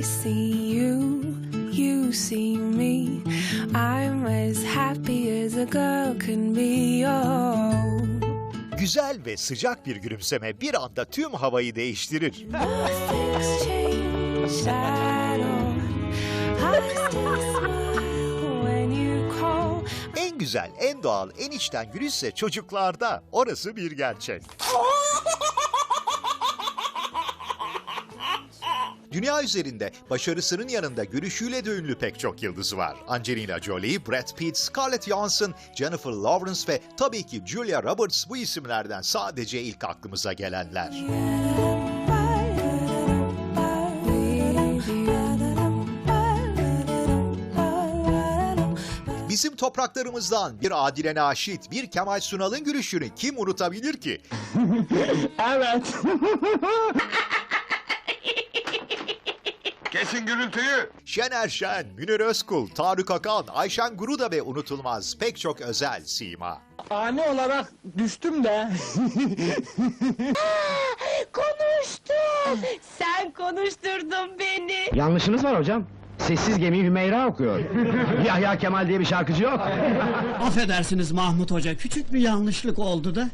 I see you, you see me. I'm as happy as a girl can be. Oh, Güzel ve sıcak bir gülümseme bir anda tüm havayı değiştirir. things change. I know. I still smile when you call. En güzel, en doğal, en içten gülüşse çocuklarda. Orası bir gerçek. Dünya üzerinde başarısının yanında gülüşüyle de ünlü pek çok yıldızı var. Angelina Jolie, Brad Pitt, Scarlett Johansson, Jennifer Lawrence ve tabii ki Julia Roberts bu isimlerden sadece ilk aklımıza gelenler. Bizim topraklarımızdan bir Adile Naşit, bir Kemal Sunal'ın gülüşünü kim unutabilir ki? Evet. Kesin gürültüyü. Şener Şen, Münir Özkul, Tarık Akan, Ayşen Guruda ve unutulmaz pek çok özel sima. Ani olarak düştüm de. Konuştum. Sen konuşturdun beni. Yanlışınız var hocam. Sessiz Gemi Hümeyra okuyor. Yahya Kemal diye bir şarkıcı yok. Affedersiniz Mahmut Hoca, küçük bir yanlışlık oldu da.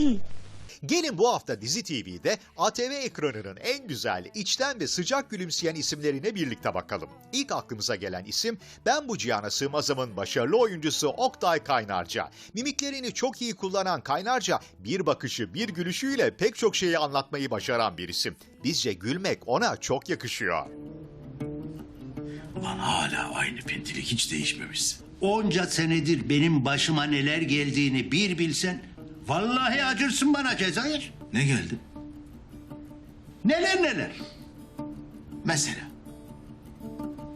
Gelin bu hafta Dizi TV'de ATV ekranının en güzel, içten ve sıcak gülümseyen isimlerine birlikte bakalım. İlk aklımıza gelen isim Ben Bu Cihana Sığmazım'ın başarılı oyuncusu Oktay Kaynarca. Mimiklerini çok iyi kullanan Kaynarca bir bakışı, bir gülüşüyle pek çok şeyi anlatmayı başaran bir isim. Bizce gülmek ona çok yakışıyor. Ulan hala aynı pintilik hiç değişmemişsin. Onca senedir benim başıma neler geldiğini bir bilsen... ...vallahi acırsın bana Cezayir. Ne geldi? Neler neler? Mesela?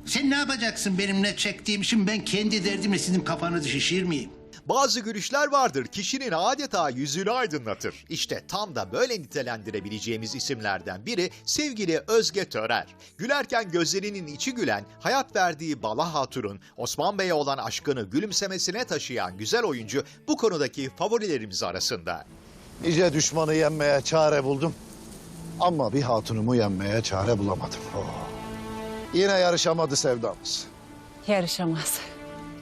Sen ne yapacaksın benimle çektiğim için ben kendi derdimle sizin kafanızı şişir miyim? Bazı gülüşler vardır kişinin adeta yüzünü aydınlatır. İşte tam da böyle nitelendirebileceğimiz isimlerden biri sevgili Özge Törer. Gülerken gözlerinin içi gülen, hayat verdiği Bala Hatur'un Osman Bey'e olan aşkını gülümsemesine taşıyan güzel oyuncu bu konudaki favorilerimiz arasında. Nice düşmanı yenmeye çare buldum. Ama bir hatunumu yenmeye çare bulamadım. Oh. Yine yarışamadı sevdamız. Yarışamaz.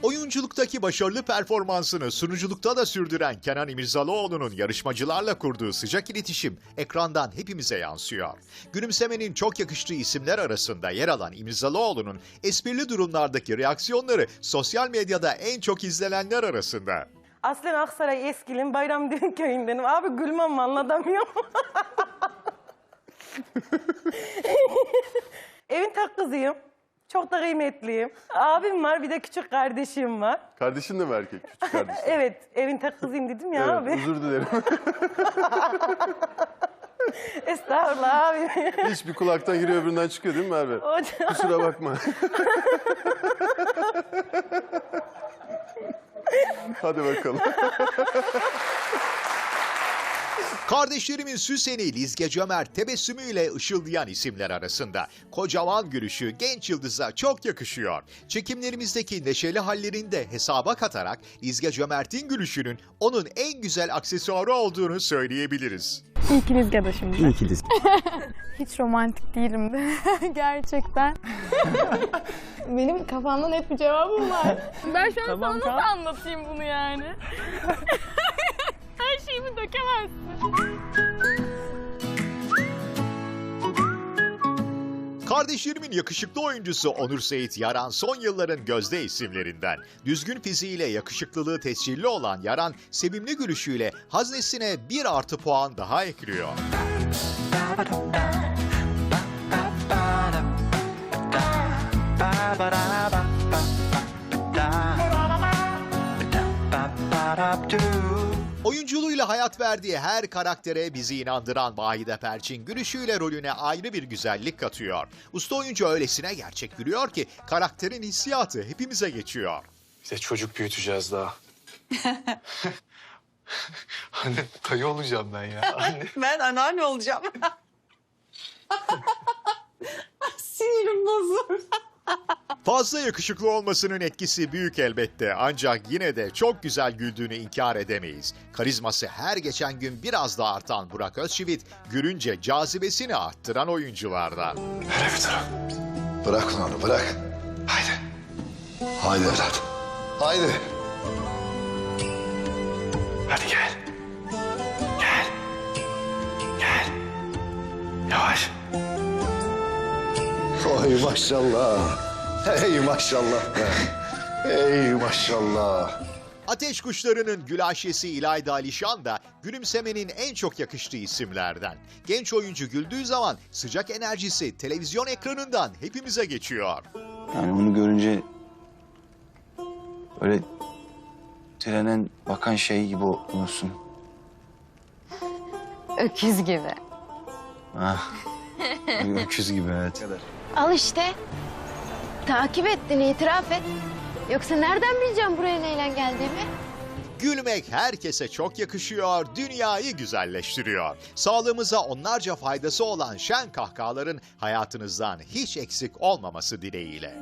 Oyunculuktaki başarılı performansını sunuculukta da sürdüren Kenan İmirzalıoğlu'nun yarışmacılarla kurduğu sıcak iletişim ekrandan hepimize yansıyor. Gülümsemenin çok yakıştığı isimler arasında yer alan İmirzalıoğlu'nun esprili durumlardaki reaksiyonları sosyal medyada en çok izlenenler arasında. Aslen Aksaray Eskil'in Bayramdüğün köyündenim. Abi gülmem anlatamıyorum. Evin tek kızıyım. Çok da kıymetliyim. Abim var bir de küçük kardeşim var. Kardeşin de mi erkek? Küçük kardeşin. Evet evin tek kızıyım dedim ya abi. Evet, özür dilerim. Estağfurullah abi. Hiç bir kulaktan giriyor öbüründen çıkıyor değil mi Merve? Hocam. Kusura bakma. Hadi bakalım. Kardeşlerimin Süsen'i Lizge Cömert tebessümüyle ışıldayan isimler arasında. Kocaman gülüşü genç yıldıza çok yakışıyor. Çekimlerimizdeki neşeli hallerini de hesaba katarak Lizge Cömert'in gülüşünün onun en güzel aksesuarı olduğunu söyleyebiliriz. İkiniz şimdi. İyi ki Hiç romantik değilim de. Gerçekten. Benim kafamda net bir cevabım var. Ben şu an sana nasıl anlatayım bunu yani? Şeyimi dökemezsin. Kardeşlerimin yakışıklı oyuncusu Onur Seyit Yaran son yılların gözde isimlerinden. Düzgün fiziğiyle yakışıklılığı tescilli olan Yaran, sevimli gülüşüyle haznesine bir artı puan daha ekliyor. Oyunculuğuyla hayat verdiği her karaktere bizi inandıran Vahide Perçin gülüşüyle rolüne ayrı bir güzellik katıyor. Usta oyuncu öylesine gerçek gülüyor ki karakterin hissiyatı hepimize geçiyor. İşte çocuk büyüteceğiz daha. Anne dayı olacağım ben ya. Anne. Ben anneanne olacağım. Sinirim bozuldu. Fazla yakışıklı olmasının etkisi büyük elbette ancak yine de çok güzel güldüğünü inkar edemeyiz. Karizması her geçen gün biraz daha artan Burak Özçivit, gülünce cazibesini arttıran oyunculardan. Hele bir taraf. Bırak onu bırak. Haydi. Haydi evlat. Haydi. Hadi gel. Gel. Gel. Yavaş. Oy maşallah. Hey maşallah be. Hey maşallah. Ateş Kuşları'nın Gülaşesi İlayda Alişan da gülümsemenin en çok yakıştığı isimlerden. Genç oyuncu güldüğü zaman sıcak enerjisi televizyon ekranından hepimize geçiyor. Yani onu görünce öyle trenen bakan şey gibi olursun. Öküz gibi. Ah. Öküz gibi evet. Al işte. Takip ettin, itiraf et. Yoksa nereden bileceğim buraya neyle geldiğimi? Gülmek herkese çok yakışıyor, dünyayı güzelleştiriyor. Sağlığımıza onlarca faydası olan şen kahkahaların hayatınızdan hiç eksik olmaması dileğiyle.